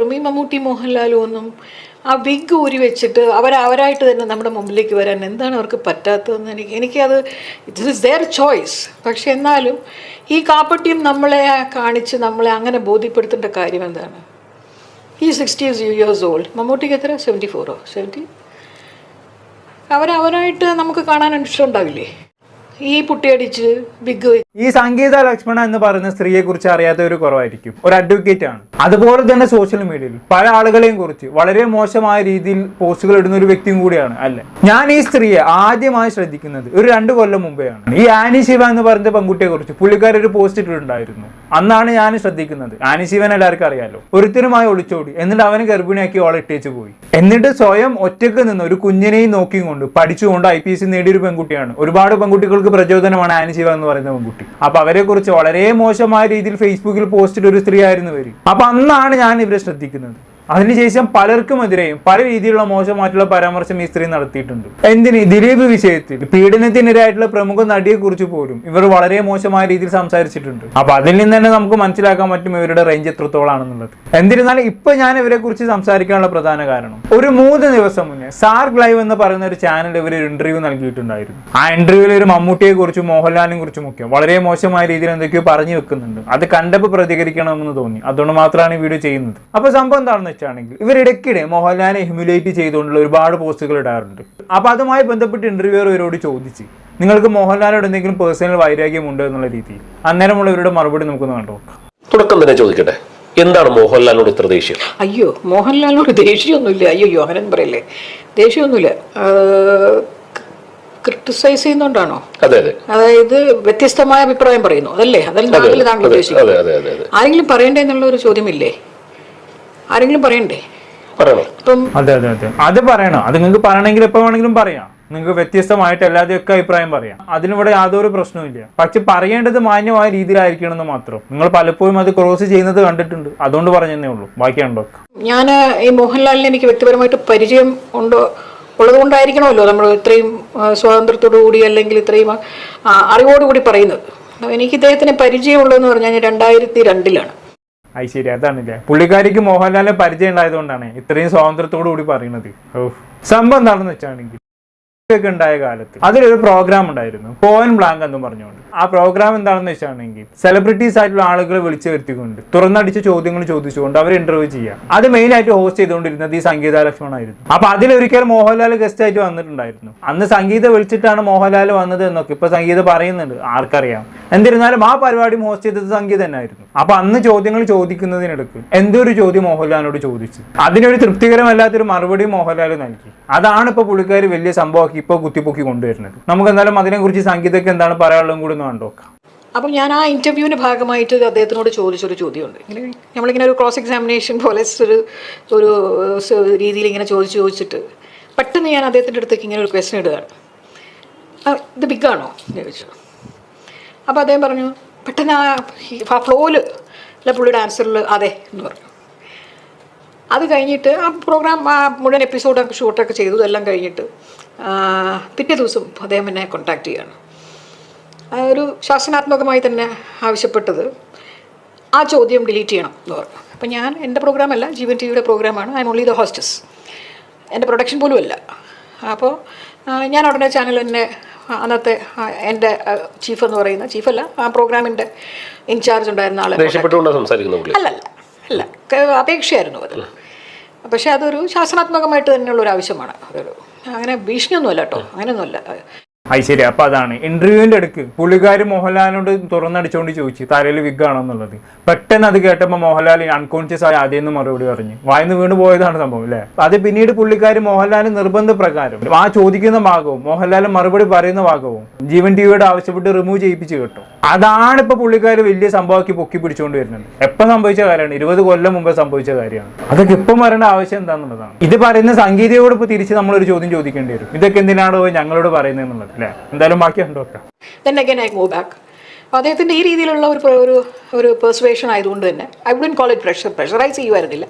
ഈ മമ്മൂട്ടി മോഹൻലാലും ഒന്നും ആ വിഗ് ഊരി വെച്ചിട്ട് അവർ അവരായിട്ട് തന്നെ നമ്മുടെ മുമ്പിലേക്ക് വരാൻ എന്താണ് അവർക്ക് പറ്റാത്തതെന്ന് എനിക്ക് എനിക്കത് ഇറ്റ് ഇസ് ദെയർ ചോയ്സ് പക്ഷെ എന്നാലും ഈ കാപ്പട്ടിയും നമ്മളെ കാണിച്ച് നമ്മളെ അങ്ങനെ ബോധ്യപ്പെടുത്തേണ്ട കാര്യം എന്താണ്? ഈ സിക്സ്റ്റി ഇയേഴ്സ് ഓൾഡ് മമ്മൂട്ടിക്ക് എത്ര? സെവന്റി ഫോറോ സെവന്റി അവരവരായിട്ട് നമുക്ക് കാണാൻ ഇഷ്ടം ഉണ്ടാവില്ലേ ഈ പുട്ടിയടിച്ച് ബിഗ് ഈ സംഗീത ലക്ഷ്മണ എന്ന് പറയുന്ന സ്ത്രീയെ കുറിച്ച് അറിയാത്ത ഒരു കുറവായിരിക്കും. ഒരു അഡ്വക്കേറ്റ് ആണ്. അതുപോലെ തന്നെ സോഷ്യൽ മീഡിയയിൽ പല ആളുകളെയും കുറിച്ച് വളരെ മോശമായ രീതിയിൽ പോസ്റ്റുകൾ ഇടുന്ന ഒരു വ്യക്തിയും കൂടിയാണ് അല്ലെ? ഞാൻ ഈ സ്ത്രീയെ ആദ്യമായി ശ്രദ്ധിക്കുന്നത് ഒരു രണ്ട് കൊല്ലം മുമ്പേ ആണ്. ഈ ആനി ശിവ എന്ന് പറഞ്ഞ പെൺകുട്ടിയെ കുറിച്ച് പുള്ളിക്കാർ ഒരു പോസ്റ്റ് ഇട്ടിട്ടുണ്ടായിരുന്നു. അന്നാണ് ഞാൻ ശ്രദ്ധിക്കുന്നത്. ആനി ശിവൻ എല്ലാവർക്കും അറിയാലോ. ഒരുത്തരുമായി ഒളിച്ചോടി. എന്നിട്ട് അവനെ ഗർഭിണിയാക്കി ഓളെ ഇട്ടേച്ച് പോയി. എന്നിട്ട് സ്വയം ഒറ്റയ്ക്ക് നിന്ന് ഒരു കുഞ്ഞിനെയും നോക്കിയും കൊണ്ട് പഠിച്ചുകൊണ്ട് ഐ പി എസ് നേടിയ ഒരു പെൺകുട്ടിയാണ്. ഒരുപാട് പെൺകുട്ടികൾക്ക് പ്രചോദനമാണ് ആനി ശിവ എന്ന് പറയുന്ന പെൺകുട്ടി. അപ്പൊ അവരെ കുറിച്ച് വളരെ മോശമായ രീതിയിൽ ഫേസ്ബുക്കിൽ പോസ്റ്റ് ഇട്ട ഒരു സ്ത്രീ ആയിരുന്നു വരും അപ്പൊ അന്നാണ് ഞാൻ ഇവരെ ശ്രദ്ധിക്കുന്നത്. അതിനുശേഷം പലർക്കുമെതിരെയും പല രീതിയിലുള്ള മോശമായിട്ടുള്ള പരാമർശം ഈ സ്ത്രീ നടത്തിയിട്ടുണ്ട്. എന്തിന്? ദിലീപ് വിഷയത്തിൽ പീഡനത്തിനെതിരായിട്ടുള്ള പ്രമുഖ നടിയെ കുറിച്ച് പോലും ഇവർ വളരെ മോശമായ രീതിയിൽ സംസാരിച്ചിട്ടുണ്ട്. അപ്പൊ അതിൽ നിന്ന് തന്നെ നമുക്ക് മനസ്സിലാക്കാൻ പറ്റും ഇവരുടെ റേഞ്ച് എത്രത്തോളാണെന്നുള്ളത്. എന്നിരുന്നാലും ഇപ്പൊ ഞാൻ ഇവരെ കുറിച്ച് സംസാരിക്കാനുള്ള പ്രധാന കാരണം ഒരു മൂന്ന് ദിവസം മുന്നേ സാർക്ക് ലൈവ് എന്ന് പറയുന്ന ഒരു ചാനൽ ഇവർ ഒരു ഇന്റർവ്യൂ നൽകിയിട്ടുണ്ടായിരുന്നു. ആ ഇന്റർവ്യൂവിൽ ഒരു മമ്മൂട്ടിയെ കുറിച്ചും മോഹൻലാലിനെ കുറിച്ചും ഒക്കെ വളരെ മോശമായ രീതിയിൽ എന്തൊക്കെയോ പറഞ്ഞു വെക്കുന്നുണ്ട്. അത് കണ്ടപ്പോൾ പ്രതികരിക്കണമെന്ന് തോന്നി. അതുകൊണ്ട് മാത്രമാണ് ഈ വീഡിയോ ചെയ്യുന്നത്. അപ്പൊ സംഭവം എന്താണെന്ന് വെച്ചാണെങ്കിൽ ഇവരിടയ്ക്കിടെ മോഹൻലാലിനെ ഹ്യൂമിലേറ്റ് ചെയ്തുകൊണ്ടുള്ള ഒരുപാട് പോസ്റ്റുകൾ ഇടാറുണ്ട്. അപ്പൊ അതുമായി ബന്ധപ്പെട്ട് ഇന്റർവ്യൂവർ ഇവരോട് ചോദിച്ച് നിങ്ങൾക്ക് മോഹൻലാലോട് എന്തെങ്കിലും പേഴ്സണൽ വൈരാഗ്യമുണ്ട് എന്നുള്ള രീതിയിൽ? അന്നേരമുള്ള ഇവരുടെ മറുപടി നമുക്കൊന്ന് കണ്ടു തുടക്കം തന്നെ ചോദിക്കട്ടെ എന്താണ് മോഹൻലാലിനോട് ഇത്ര ദേഷ്യം? അയ്യോ മോഹൻലാലിനോട് ദേഷ്യമൊന്നുമില്ല. അയ്യോ യോഹനൻ പറയല്ലേ ദേഷ്യമൊന്നുമില്ല. ക്രിട്ടിസൈസ് ചെയ്യുന്നോണ്ടാണോ? അതെ അതെ. അതായത് വ്യത്യസ്തമായ അഭിപ്രായം പറയുന്നു. അതല്ലേ? അതല്ല താങ്കൾ ഉദ്ദേശിക്കുന്നത്. അതെ അതെ അതെ. ആരെങ്കിലും പറയണ്ടേ എന്നുള്ള ഒരു ചോദ്യമില്ലേ? ആരെങ്കിലും പറയണ്ടേ? പറയണം. അതെ അതെ അതെ. അത് പറയണം. അത് നിങ്ങൾക്ക് പറയണമെങ്കിൽ എപ്പോ വേണമെങ്കിലും പറയാം. നിങ്ങൾക്ക് വ്യത്യസ്തമായിട്ട് എല്ലാതെയൊക്കെ അഭിപ്രായം പറയാം. അതിനിവിടെ യാതൊരു പ്രശ്നവുമില്ല പക്ഷെ പറയേണ്ടത് മാന്യമായ രീതിയിലായിരിക്കണം എന്ന് മാത്രം. നിങ്ങൾ പലപ്പോഴും അത് ക്രോസ് ചെയ്യുന്നത് കണ്ടിട്ടുണ്ട്. അതുകൊണ്ട് പറഞ്ഞതേ ഉള്ളൂ. ബാക്കിയുണ്ടോ? ഞാൻ ഈ മോഹൻലാലിനെ എനിക്ക് വ്യക്തിപരമായിട്ട് പരിചയം ഉണ്ടോ? ഉള്ളതുകൊണ്ടായിരിക്കണമല്ലോ നമ്മൾ ഇത്രയും സ്വാതന്ത്ര്യത്തോടു കൂടി അല്ലെങ്കിൽ ഇത്രയും അറിവോടുകൂടി പറയുന്നത്. എനിക്ക് ഇദ്ദേഹത്തിന് പരിചയമുള്ളതെന്ന് പറഞ്ഞാൽ രണ്ടായിരത്തി രണ്ടിലാണ്. അത് ശരി അതാണല്ലേ? പുള്ളിക്കാരിക്ക് മോഹൻലാലിനെ പരിചയം ഉണ്ടായതുകൊണ്ടാണ് ഇത്രയും സ്വാതന്ത്ര്യത്തോടു കൂടി പറയുന്നത്. ഓ സംഭവം എന്താണെന്ന് വെച്ചാണെങ്കിൽ ഒക്കെ ഉണ്ടായ കാലത്ത്. അതിലൊരു പ്രോഗ്രാം ഉണ്ടായിരുന്നു. പോയിന്റ് ബ്ലാങ്ക് എന്ന് പറഞ്ഞുകൊണ്ട്. ആ പ്രോഗ്രാം എന്താണെന്ന് വെച്ചാണെങ്കിൽ സെലിബ്രിറ്റീസ് ആയിട്ടുള്ള ആളുകളെ വിളിച്ചു വരുത്തിക്കൊണ്ട് തുറന്നടിച്ച ചോദ്യങ്ങൾ ചോദിച്ചുകൊണ്ട് അവർ ഇന്റർവ്യൂ ചെയ്യാം. അത് മെയിൻ ആയിട്ട് ഹോസ്റ്റ് ചെയ്തുകൊണ്ടിരുന്നത് ഈ സംഗീത ലക്ഷ്മണായിരുന്നു അപ്പൊ അതിലൊരിക്കൽ മോഹൻലാൽ ഗസ്റ്റ് ആയിട്ട് വന്നിട്ടുണ്ടായിരുന്നു. അന്ന് സംഗീത വിളിച്ചിട്ടാണ് മോഹൻലാൽ വന്നത് എന്നൊക്കെ ഇപ്പൊ സംഗീത പറയുന്നുണ്ട്. ആർക്കറിയാം. എന്നിരുന്നാലും ആ പരിപാടി ഹോസ്റ്റ് ചെയ്തത് സംഗീത തന്നെയായിരുന്നു. അപ്പൊ അന്ന് ചോദ്യങ്ങൾ ചോദിക്കുന്നതിനിടക്ക് എന്തോ ഒരു ചോദ്യം മോഹൻലാലിനോട് ചോദിച്ചു? അതിനൊരു തൃപ്തികരമല്ലാത്തൊരു മറുപടി മോഹൻലാൽ നൽകി. അതാണ് ഇപ്പൊ പുള്ളിക്കാർ വലിയ സംഭവമാക്കി ഇപ്പൊ കുത്തിപ്പൊക്കി കൊണ്ടുവരുന്നത്. നമുക്ക് എന്തായാലും അതിനെക്കുറിച്ച് സംഗീതയ്ക്ക് എന്താണ് പറയാനുള്ളതും കൂടി ഒന്ന് കണ്ടുനോക്കാം അപ്പം ഞാൻ ആ ഇന്റർവ്യൂവിന്റെ ഭാഗമായിട്ട് അദ്ദേഹത്തിനോട് ചോദിച്ചൊരു ചോദ്യമുണ്ട്. ഇങ്ങനെ നമ്മളിങ്ങനെ ഒരു ക്രോസ് എക്സാമിനേഷൻ പോലെ ഒരു ഒരു രീതിയിൽ ഇങ്ങനെ ചോദിച്ച് ചോദിച്ചിട്ട് പെട്ടെന്ന് ഞാൻ അദ്ദേഹത്തിന്റെ അടുത്തേക്ക് ഇങ്ങനെ ഒരു ക്വസ്റ്റൻ ഇടുകയാണ്. ഇത് ബിഗാണോ എന്ന് ചോദിച്ചു. അപ്പോൾ അദ്ദേഹം പറഞ്ഞു പെട്ടെന്ന് ആ ഫ്ലോയിൽ അല്ല പുള്ളിയുടെ ആൻസറിൽ അതെ എന്ന് പറഞ്ഞു. അത് കഴിഞ്ഞിട്ട് ആ പ്രോഗ്രാം ആ മുഴുവൻ എപ്പിസോഡൊക്കെ ഷൂട്ടൊക്കെ ചെയ്തു എല്ലാം കഴിഞ്ഞിട്ട് പിറ്റേ ദിവസം അദ്ദേഹം എന്നെ കോണ്ടാക്ട് ചെയ്യുകയാണ് ഒരു ശാസനാത്മകമായി തന്നെ ആവശ്യപ്പെട്ടത് ആ ചോദ്യം ഡിലീറ്റ് ചെയ്യണം എന്ന് പറഞ്ഞു. അപ്പം ഞാൻ എന്റെ പ്രോഗ്രാമല്ല ജീവൻ ടി വിയുടെ പ്രോഗ്രാമാണ് I am only the hostess എന്റെ പ്രൊഡക്ഷൻ പോലും അല്ല. അപ്പോൾ ഞാൻ ഉടനെ ചാനൽ തന്നെ അന്നത്തെ എന്റെ ചീഫ് എന്ന് പറയുന്ന ചീഫല്ല ആ പ്രോഗ്രാമിന്റെ ഇൻചാർജ് ഉണ്ടായിരുന്ന ആളെ അല്ല അല്ല അപേക്ഷയായിരുന്നു അത്. പക്ഷേ അതൊരു ശാസനാത്മകമായിട്ട് തന്നെയുള്ള ഒരു ആവശ്യമാണ്. അതൊരു അങ്ങനെ ഭീഷണിയൊന്നുമല്ല കേട്ടോ. അങ്ങനെയൊന്നുമല്ല. അത് ശരി. അപ്പൊ അതാണ്. ഇന്റർവ്യൂവിന്റെ അടുക്ക് പുള്ളിക്കാർ മോഹൻലാലിനോട് തുറന്നടിച്ചുകൊണ്ട് ചോദിച്ചു തലയിൽ വിഗ് ആണോ എന്നുള്ളത് പെട്ടെന്ന് അത് കേട്ടപ്പോൾ മോഹൻലാൽ അൺകോൺഷ്യസ് ആയി ആദ്യം മറുപടി പറഞ്ഞു. വായന്ന് വീണ് പോയതാണ് സംഭവം അല്ലേ അത് പിന്നീട് പുള്ളിക്കാർ മോഹൻലാൽ നിർബന്ധ പ്രകാരം ആ ചോദിക്കുന്ന ഭാഗവും മോഹൻലാൽ മറുപടി പറയുന്ന ഭാഗവും ജീവൻ ടിവിയുടെ ആവശ്യപ്പെട്ട് റിമൂവ് ചെയ്യിപ്പിച്ച് കേട്ടോ. അതാണ് ഇപ്പൊ പുള്ളിക്കാർ വലിയ സംഭവമാക്കി പൊക്കി പിടിച്ചുകൊണ്ട് വരുന്നത്. എപ്പോൾ സംഭവിച്ച കാര്യമാണ്? ഇരുപത് കൊല്ലം മുമ്പ് സംഭവിച്ച കാര്യമാണ്. അതൊക്കെ ഇപ്പം വരേണ്ട ആവശ്യം എന്താണെന്നുള്ളതാണ് ഇത് പറയുന്ന സംഗീതയോട് ഇപ്പൊ തിരിച്ച് നമ്മളൊരു ചോദ്യം ചോദിക്കേണ്ടി വരും. ഇതൊക്കെ എന്തിനാണോ ഞങ്ങളോട് പറയുന്നത് എന്നുള്ളത് അല്ലേ? എന്തായാലും ബാക്കി കണ്ടോക്കാം ദെൻ മൂവ് ബാക്ക് ഈ രീതിയിലുള്ള ഒരു ഒരു ഒരു പെർസുവേഷൻ ആയതുകൊണ്ട് തന്നെ I wouldn't call it pressure pressurise ചെയ്യുമായിരുന്നില്ല.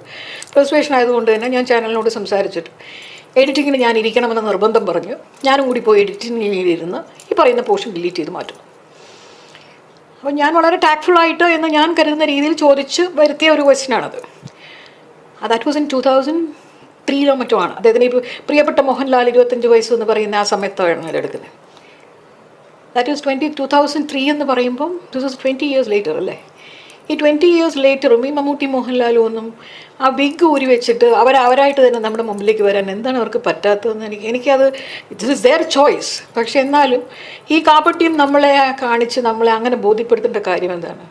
Persuasion ആയതുകൊണ്ട് തന്നെ ഞാൻ ചാനലിനോട് സംസാരിച്ചിട്ട് എഡിറ്റിങ്ങിന് ഞാൻ ഇരിക്കണമെന്ന് നിർബന്ധം പറഞ്ഞു. ഞാനും കൂടി പോയി എഡിറ്റിങ്ങിലിരുന്ന് ഈ പറയുന്ന പോർഷൻ ഡിലീറ്റ് ചെയ്ത് മാറ്റും. അപ്പോൾ ഞാൻ വളരെ ടാക്ട്ഫുള്ളായിട്ട് എന്ന് ഞാൻ കരുതുന്ന രീതിയിൽ ചോദിച്ച് വരുത്തിയ ഒരു ക്വസ്റ്റ്യനാണത് that was in two thousand ത്രീയിലോ മറ്റോ ആണ് അദ്ദേഹത്തിന് ഇപ്പോൾ പ്രിയപ്പെട്ട മോഹൻലാൽ ഇരുപത്തഞ്ച് വയസ്സ് എന്ന് പറയുന്ന ആ സമയത്താണ് എടുക്കുന്നത്. That is twenty two thousand three എന്ന് പറയുമ്പം two thousand twenty years later അല്ലേ? ഈ ട്വന്റി ഇയേഴ്സ് ലേറ്ററും ഈ മമ്മൂട്ടി മോഹൻലാലും ഒന്നും ആ ബിഗ് ഊരി വെച്ചിട്ട് അവർ അവരായിട്ട് തന്നെ നമ്മുടെ മുമ്പിലേക്ക് വരാൻ എന്താണ് അവർക്ക് പറ്റാത്തതെന്ന് എനിക്ക് എനിക്കത് ഇറ്റ്സ് ഇസ് ദെയർ ചോയ്സ് പക്ഷെ എന്നാലും ഈ കാപ്പട്ടിയും നമ്മളെ കാണിച്ച് നമ്മളെ അങ്ങനെ ബോധ്യപ്പെടുത്തേണ്ട കാര്യം എന്താണ്?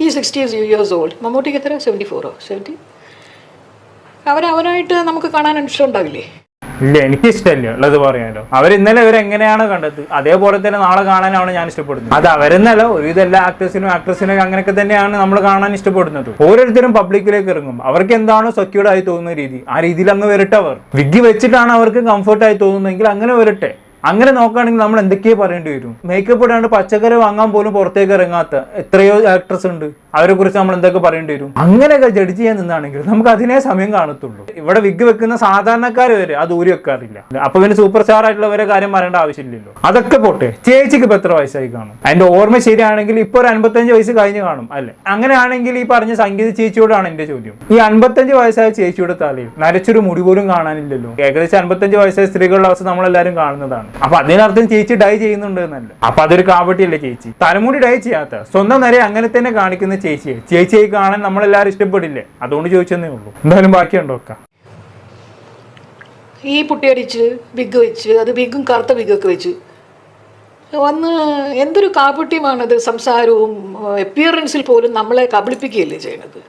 ഈ സിക്സ്റ്റി ഇയേഴ്സ് ഓൾഡ് മമ്മൂട്ടിക്ക് എത്ര? സെവന്റി ഫോറോ സെവന്റി അവരവരായിട്ട് നമുക്ക് കാണാൻ ഇഷ്ടമുണ്ടാവില്ലേ ഇല്ല എനിക്ക് ഇഷ്ടമല്ല ഉള്ളത് പറയാനോ അവർ ഇന്നലെ അവർ എങ്ങനെയാണ് കണ്ടത്. അതേപോലെ തന്നെ നാളെ കാണാനാണ് ഞാൻ ഇഷ്ടപ്പെടുന്നത്. അത് അവരെന്നല്ല ഒരുവിധ എല്ലാ ആക്ടേഴ്സിനും ആക്ട്രസിനും അങ്ങനെയൊക്കെ തന്നെയാണ് നമ്മൾ കാണാൻ ഇഷ്ടപ്പെടുന്നത്. ഓരോരുത്തരും പബ്ലിക്കിലേക്ക് ഇറങ്ങും. അവർക്ക് എന്താണോ സെക്യൂർഡ് ആയി തോന്നുന്ന രീതി? ആ രീതിയിൽ അങ്ങ് വരട്ടെ അവർ. വിഗ്ഗി വെച്ചിട്ടാണ് അവർക്ക് കംഫർട്ടായി തോന്നുന്നതെങ്കിൽ അങ്ങനെ വരട്ടെ. അങ്ങനെ നോക്കുകയാണെങ്കിൽ നമ്മൾ എന്തൊക്കെയോ പറയേണ്ടി വരും? മേക്കപ്പ് ഇടാണ്ട് പച്ചക്കറി വാങ്ങാൻ പോലും പുറത്തേക്ക് ഇറങ്ങാത്ത എത്രയോ ആക്ട്രസ് ഉണ്ട്. അവരെ കുറിച്ച് നമ്മൾ എന്തൊക്കെ പറയേണ്ടി വരും? അങ്ങനെയൊക്കെ ജഡ്ജ് ചെയ്യാൻ നിന്നാണെങ്കിൽ നമുക്ക് അതിനെ സമയം കാണത്തുള്ളൂ. ഇവിടെ വിഗ് വെക്കുന്ന സാധാരണക്കാർ വരെ അത് ഊരി വെക്കാറില്ല. അപ്പൊ പിന്നെ സൂപ്പർ സ്റ്റാർ ആയിട്ടുള്ളവരെ കാര്യം പറയേണ്ട ആവശ്യമില്ലല്ലോ. അതൊക്കെ പോട്ടെ. ചേച്ചിക്ക് ഇപ്പൊ എത്ര വയസ്സായി കാണും? അതിന്റെ ഓർമ്മ ശരിയാണെങ്കിൽ ഇപ്പൊ ഒരു അൻപത്തഞ്ച് വയസ്സ് കഴിഞ്ഞ് കാണും അല്ലെ? അങ്ങനെയാണെങ്കിൽ ഈ പറഞ്ഞ സംഗീത ചേച്ചിയോടാണ് എന്റെ ചോദ്യം. ഈ അൻപത്തഞ്ച് വയസ്സായ ചേച്ചിയുടെ തലയിൽ നരച്ചൊരു മുടി പോലും കാണാനില്ലല്ലോ. ഏകദേശം അൻപത്തഞ്ച് വയസ്സായ സ്ത്രീകളുടെ അവസ്ഥ നമ്മളെല്ലാരും കാണുന്നതാണ്. അപ്പൊ അതിനർത്ഥം ചേച്ചി ഡൈ ചെയ്യുന്നുണ്ട് എന്നല്ല. അപ്പൊ അതൊരു കാവട്ടിയല്ലേ ചേച്ചി? തലമുടി ഡൈ ചെയ്യാത്ത സ്വന്തം നിര അങ്ങനെ തന്നെ കാണിക്കുന്ന ചേച്ചിയെ. ചേച്ചിയെ കാണാൻ നമ്മളെല്ലാരും ഇഷ്ടപ്പെടില്ലേ? അതുകൊണ്ട് ചോദിച്ചെന്നേ ഉള്ളൂ. എന്തായാലും ബാക്കിയുണ്ടോ ഒക്കെ? ഈ പുട്ടിയടിച്ച് ബിഗ് വെച്ച് അത് ബിഗും കറുത്ത ബിഗൊക്കെ വെച്ച്. വന്ന് എന്തൊരു കാപട്യമാണത് സംസാരവും അപ്പിയറൻസിൽ പോലും നമ്മളെ കബളിപ്പിക്കുകയല്ലേ ചെയ്യുന്നത്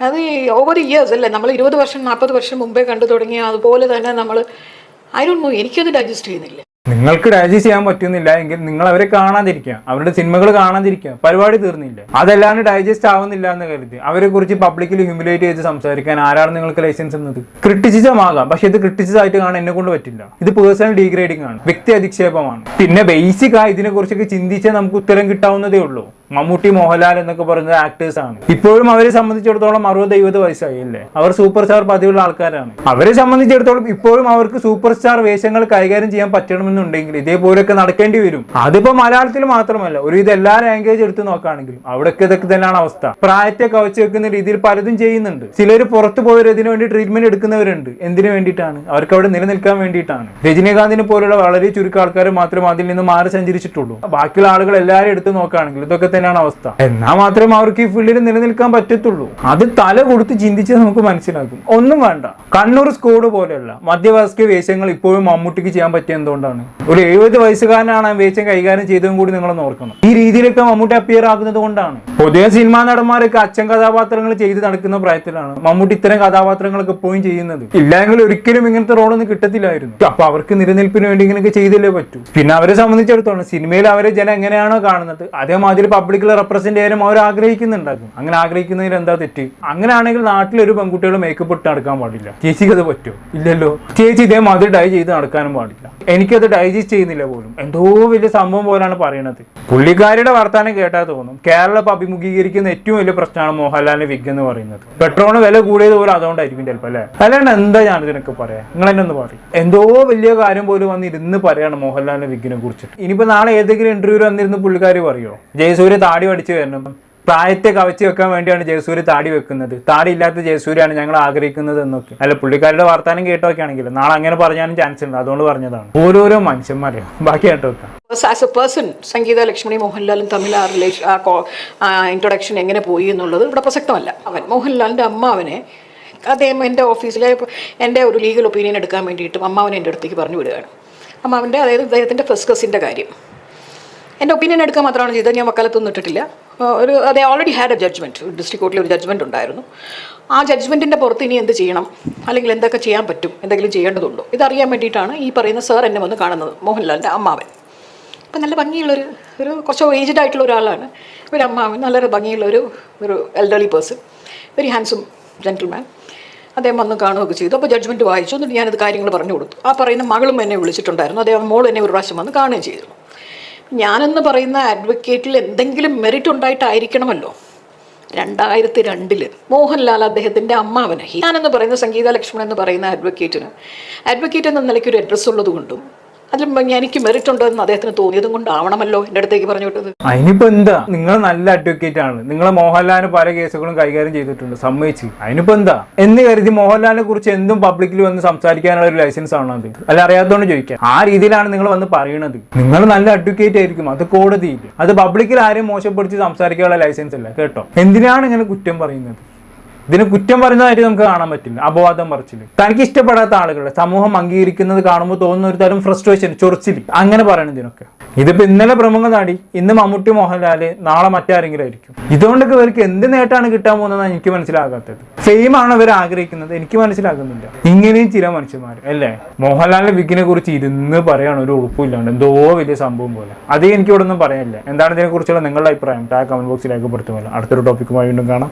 അത് ഓവർ ഇയേഴ്സ് അല്ലേ? നമ്മൾ ഇരുപത് വർഷം നാൽപ്പത് വർഷം മുമ്പേ കണ്ടു തുടങ്ങിയ അതുപോലെ തന്നെ നമ്മൾ ഐ ഡോണ്ട് നോ എനിക്കത് ഡൈജസ്റ്റ് ചെയ്യുന്നില്ല. നിങ്ങൾക്ക് ഡൈജസ്റ്റ് ചെയ്യാൻ പറ്റുന്നില്ല എങ്കിൽ നിങ്ങൾ അവരെ കാണാതിരിക്കുക. അവരുടെ സിനിമകൾ കാണാതിരിക്കുക. പരിപാടി തീർന്നില്ല. അതല്ലാണ്ട് ഡൈജസ്റ്റ് ആവുന്നില്ല എന്ന് കരുതി. അവരെ കുറിച്ച് പബ്ലിക്കിൽ ഹ്യൂമിലേറ്റ് ചെയ്ത് സംസാരിക്കാൻ ആരാണ് നിങ്ങൾക്ക് ലൈസൻസ് എന്നത്? ക്രിട്ടിസിസം ആകാം പക്ഷെ ഇത് ക്രിട്ടിസിസം ആയിട്ട് കാണാൻ എന്നെ കൊണ്ട് പറ്റില്ല. ഇത് പേഴ്സണൽ ഡീഗ്രേഡിംഗ് ആണ്. വ്യക്തി അധിക്ഷേപമാണ്. പിന്നെ ബേസിക് ആയി ഇതിനെ കുറിച്ചൊക്കെ ചിന്തിച്ചാൽ നമുക്ക് ഉത്തരം കിട്ടാവുന്നതേ ഉള്ളൂ. മമ്മൂട്ടി മോഹൻലാൽ എന്നൊക്കെ പറയുന്നത് ആക്ടേഴ്സ് ആണ്. ഇപ്പോഴും അവരെ സംബന്ധിച്ചിടത്തോളം അറുപത് എഴുപത് വയസ്സായി അല്ലേ അവർ സൂപ്പർ സ്റ്റാർ പതിവുള്ള ആൾക്കാരാണ്. അവരെ സംബന്ധിച്ചിടത്തോളം ഇപ്പോഴും അവർക്ക് സൂപ്പർ സ്റ്റാർ വേഷങ്ങൾ കൈകാര്യം ചെയ്യാൻ പറ്റണമെന്നുണ്ടെങ്കിൽ ഇതേപോലെയൊക്കെ നടക്കേണ്ടി വരും. അതിപ്പോ മലയാളത്തിൽ മാത്രമല്ല ഒരു ഇത് എല്ലാ ലാംഗ്വേജ് എടുത്ത് നോക്കുകയാണെങ്കിലും അവിടെയൊക്കെ ഇതൊക്കെ തന്നെയാണ് അവസ്ഥ. പ്രായത്തെ കവച്ചു വെക്കുന്ന രീതിയിൽ പലതും ചെയ്യുന്നുണ്ട്. ചിലർ പുറത്തു പോയവർ ഇതിനു വേണ്ടി ട്രീറ്റ്മെന്റ് എടുക്കുന്നവരുണ്ട്. എന്തിനു വേണ്ടിയിട്ടാണ്? അവർക്ക് അവിടെ നിലനിൽക്കാൻ വേണ്ടിയിട്ടാണ്. രജനീകാന്തിനെ പോലുള്ള വളരെ ചുരുക്കം ആൾക്കാർ മാത്രമേ അതിൽ നിന്ന് മാറി സഞ്ചരിച്ചിട്ടുള്ളൂ. ബാക്കിയുള്ള ആളുകൾ എല്ലാവരും എടുത്ത് നോക്കുകയാണെങ്കിൽ ഇതൊക്കെ തന്നെയാണ് അവസ്ഥ. എന്നാൽ മാത്രമേ അവർക്ക് ഈ ഫീൽഡിൽ നിലനിൽക്കാൻ പറ്റത്തുള്ളൂ. അത് തല കൊടുത്ത് ചിന്തിച്ച് നമുക്ക് മനസ്സിലാക്കും. ഒന്നും വേണ്ട. കണ്ണൂർ സ്കോഡ് പോലെയല്ല. മധ്യവയസ്ക വേഷങ്ങൾ ഇപ്പോഴും മമ്മൂട്ടിക്ക് ചെയ്യാൻ പറ്റിയ എന്തുകൊണ്ടാണ്? ഒരു എഴുപത് വയസ്സുകാരനാണ് വേഷം കൈകാര്യം ചെയ്തതും കൂടി നിങ്ങൾ ഓർക്കണം. ഈ രീതിയിലൊക്കെ മമ്മൂട്ടി അപ്പിയർ ആകുന്നത് കൊണ്ടാണ്. പൊതുവെ സിനിമാ നടന്മാരൊക്കെ അച്ഛൻ കഥാപാത്രങ്ങൾ ചെയ്ത് നടക്കുന്ന പ്രായത്തിലാണ് മമ്മൂട്ടി ഇത്തരം കഥാപാത്രങ്ങളൊക്കെ എപ്പോഴും ചെയ്യുന്നത്. ഇല്ലെങ്കിൽ ഒരിക്കലും ഇങ്ങനത്തെ റോളൊന്നും കിട്ടത്തില്ലായിരുന്നു. അപ്പൊ അവർക്ക് നിലനിൽപ്പിന് വേണ്ടി ഇങ്ങനെയൊക്കെ ചെയ്തല്ലേ പറ്റൂ. പിന്നെ അവരെ സംബന്ധിച്ചിടത്തോളം സിനിമയിൽ അവരെ ജനം എങ്ങനെയാണോ കാണുന്നത് അതേമാതിരി പബ്ലിക്കിൽ റെപ്രസെന്റ് ചെയ്യാനും അവർ ആഗ്രഹിക്കുന്നുണ്ടാകും അങ്ങനെ ആഗ്രഹിക്കുന്നതിൽ എന്താ തെറ്റ്? അങ്ങനെയാണെങ്കിൽ നാട്ടിൽ ഒരു പെൺകുട്ടികൾ മേക്കപ്പ് ഇട്ട് നടക്കാൻ പാടില്ല. ചേച്ചിക്ക് അത് പറ്റുമോ ഇല്ലല്ലോ. ചേച്ചി ഇതേമാതിരി ഡൈ ചെയ്ത് നടക്കാനും പാടില്ല. എനിക്കത് ഡൈജസ്റ്റ് ചെയ്യുന്നില്ല പോലും. എന്തോ വലിയ സംഭവം പോലാണ് പറയണത്. പുള്ളിക്കാരിയുടെ വർത്താനം കേട്ടാൽ തോന്നും. കേരളം അഭിമുഖീകരിക്കുന്ന ഏറ്റവും വലിയ പ്രശ്നമാണ് മോഹൻലാലിന്റെ വിഗ് എന്ന് പറയുന്നത്. പെട്രോളിന് വില കൂടിയത് പോലും അതുകൊണ്ടായിരിക്കും ചിലപ്പോൾ അല്ലേ? അല്ലാണ്ട് എന്താ ഞാൻ ഇതിനൊക്കെ പറയാം? നിങ്ങൾ എന്നെ ഒന്ന് പറയും. എന്തോ വലിയ കാര്യം പോലും വന്ന് ഇരുന്ന് പറയാണ് മോഹൻലാലിന്റെ വിഗിനെ കുറിച്ചിട്ട്. ഇനിയിപ്പോ നാളെ ഏതെങ്കിലും ഇന്റർവ്യൂ വന്നിരുന്ന് പുള്ളിക്കാരി പറയോ? ജയസൂര്യ താടി പഠിച്ചു വരണം. പ്രായത്തെ കവച്ചു വെക്കാൻ വേണ്ടിയാണ് ജയസൂര്യ താടി വെക്കുന്നത്. താടി ഇല്ലാത്ത ജയസൂര്യാണ് ഞങ്ങൾ ആഗ്രഹിക്കുന്നത് എന്നൊക്കെ. അല്ല പുള്ളിക്കാരുടെ വർത്താനം ആണെങ്കിലും നാളെ അങ്ങനെ പറഞ്ഞാലും ചാൻസ് ഉണ്ട്. അതുകൊണ്ട് പറഞ്ഞതാണ്. ഓരോരോ മനുഷ്യന്മാരെയോ ബാക്കി കേട്ടോ ആസ് എ പേഴ്സൺ സംഗീത ലക്ഷ്മണി മോഹൻലാലും തമ്മിൽ ആ റിലേഷൻ ആ ഇൻട്രൊഡക്ഷൻ എങ്ങനെ പോയി എന്നുള്ളത് ഇവിടെ പ്രസക്തമല്ല. അവൻ മോഹൻലാലിന്റെ അമ്മാവനെ അദ്ദേഹം എന്റെ ഓഫീസിലെ എന്റെ ഒരു ലീഗൽ ഒപ്പീനിയൻ എടുക്കാൻ വേണ്ടിയിട്ടും അമ്മാവനെ എന്റെ അടുത്തേക്ക് പറഞ്ഞു വിടുകയാണ്. അമ്മാവന്റെ അതായത് അദ്ദേഹത്തിന്റെ ഫസ്റ്റ് കസിന്റെ കാര്യം. എന്റെ ഒപ്പീനിയൻ എടുക്കാൻ മാത്രമാണ് ചെയ്തത്. ഞാൻ വക്കാലത്തൊന്നും ഇട്ടിട്ടില്ല ഒരു അതേ already had a judgment district കോർട്ടിൽ ഒരു ജഡ്ജ്മെന്റ് ഉണ്ടായിരുന്നു. ആ ജഡ്ജ്മെന്റിന്റെ പുറത്ത് ഇനി എന്ത് ചെയ്യണം? അല്ലെങ്കിൽ എന്തൊക്കെ ചെയ്യാൻ പറ്റും? എന്തെങ്കിലും ചെയ്യേണ്ടതുണ്ടോ? ഇതറിയാൻ വേണ്ടിയിട്ടാണ് ഈ പറയുന്ന സാർ എന്നെ വന്ന് കാണുന്നത് മോഹൻലാലിന്റെ അമ്മാവൻ. അപ്പം നല്ല ഭംഗിയുള്ളൊരു ഒരു കുറച്ച് ഏജ്ഡ് ആയിട്ടുള്ള ഒരാളാണ്. ഒരു അമ്മാവൻ നല്ലൊരു ഭംഗിയുള്ളൊരു ഒരു elderly person very handsome gentleman അദ്ദേഹം വന്ന് കാണുകയൊക്കെ ചെയ്തു. അപ്പോൾ ജഡ്ജ്മെന്റ് വായിച്ചു. എന്നിട്ട് ഞാനത് കാര്യങ്ങൾ പറഞ്ഞു കൊടുത്തു. ആ പറയുന്ന മകളും എന്നെ വിളിച്ചിട്ടുണ്ടായിരുന്നു. അദ്ദേഹം മോൾ എന്നെ ഒരു പ്രാവശ്യം വന്ന് കാണുകയും ചെയ്തിരുന്നു ഞാനെന്ന് പറയുന്ന അഡ്വക്കേറ്റിൽ എന്തെങ്കിലും മെറിറ്റ് ഉണ്ടായിട്ടായിരിക്കണമല്ലോ. രണ്ടായിരത്തി രണ്ടിൽ മോഹൻലാൽ അദ്ദേഹത്തിന്റെ അമ്മാവനെ ഞാനെന്ന് പറയുന്ന സംഗീത ലക്ഷ്മൺ എന്ന് പറയുന്ന അഡ്വക്കേറ്റിന് അഡ്വക്കേറ്റ് എന്ന നിലയ്ക്ക് ഒരു അഡ്രസ്സ് ഉള്ളതുകൊണ്ടും എനിക്ക് മെറിറ്റ് ഉണ്ടെന്ന് അദ്ദേഹത്തിന് തോന്നിയതും കൊണ്ടാവണമല്ലോ എന്റെ അടുത്തേക്ക് പറഞ്ഞു വിട്ടത്. അതിനിപ്പോ എന്താ? നിങ്ങൾ നല്ല അഡ്വക്കേറ്റ് ആണ്. നിങ്ങൾ മോഹൻലാലിന് പല കേസുകളും കൈകാര്യം ചെയ്തിട്ടുണ്ട്. സമ്മതിച്ച്. അതിനിപ്പോ എന്താ? എന്ന് കരുതി മോഹൻലാലിനെ കുറിച്ച് എന്തും പബ്ലിക്കിൽ വന്ന് സംസാരിക്കാനുള്ള ഒരു ലൈസൻസ് ആണോ അത്? അല്ല അറിയാത്തതുകൊണ്ട് ചോദിക്കാം. ആ രീതിയിലാണ് നിങ്ങൾ വന്ന് പറയുന്നത് നിങ്ങൾ നല്ല അഡ്വക്കേറ്റ് ആയിരിക്കും. അത് കോടതിയിൽ. അത് പബ്ലിക്കിൽ ആരെയും മോശപ്പെടുത്തി സംസാരിക്കാനുള്ള ലൈസൻസ് അല്ല. കേട്ടോ? എന്തിനാണ് ഇങ്ങനെ കുറ്റം പറയുന്നത്? ഇതിന് കുറ്റം പറയുന്നതായിട്ട് നമുക്ക് കാണാൻ പറ്റില്ല. അപവാദം പറിച്ചില്ല തനിക്ക് ഇഷ്ടപ്പെടാത്ത ആളുകളെ സമൂഹം അംഗീകരിക്കുന്നത് കാണുമ്പോൾ തോന്നുന്ന ഒരു തരം ഫ്രസ്ട്രേഷൻ ചൊറിച്ചിൽ അങ്ങനെ പറയണം ഇതിനൊക്കെ. ഇതിപ്പോ ഇന്നലെ പ്രമുഖ നടി ഇന്ന് മമ്മൂട്ടി മോഹൻലാൽ നാളെ മറ്റാരെങ്കിലും ആയിരിക്കും. ഇതുകൊണ്ടൊക്കെ ഇവർക്ക് എന്ത് നേട്ടമാണ് കിട്ടാൻ പോകുന്നതെന്ന് എനിക്ക് മനസ്സിലാകാത്തത്. സെയിം ആണ് അവർ ആഗ്രഹിക്കുന്നത്? എനിക്ക് മനസ്സിലാകുന്നില്ല. ഇങ്ങനെയും ചില മനുഷ്യന്മാർ അല്ലേ? മോഹൻലാലിന്റെ വിക്കിനെ കുറിച്ച് ഇരുന്ന് പറയാണ് ഒരു ഉറപ്പില്ലാണ്ട് എന്തോ വലിയ സംഭവം പോലെ. അതേ എനിക്ക് ഇവിടെ ഒന്നും പറയാനില്ല. എന്താണ് ഇതിനെ കുറിച്ചുള്ള നിങ്ങളുടെ അഭിപ്രായം? ടാ കമന്റ് ബോക്സിൽ രേഖപ്പെടുത്തുമല്ലോ അടുത്തൊരു ടോപ്പിക്കുമായി വീണ്ടും കാണാം.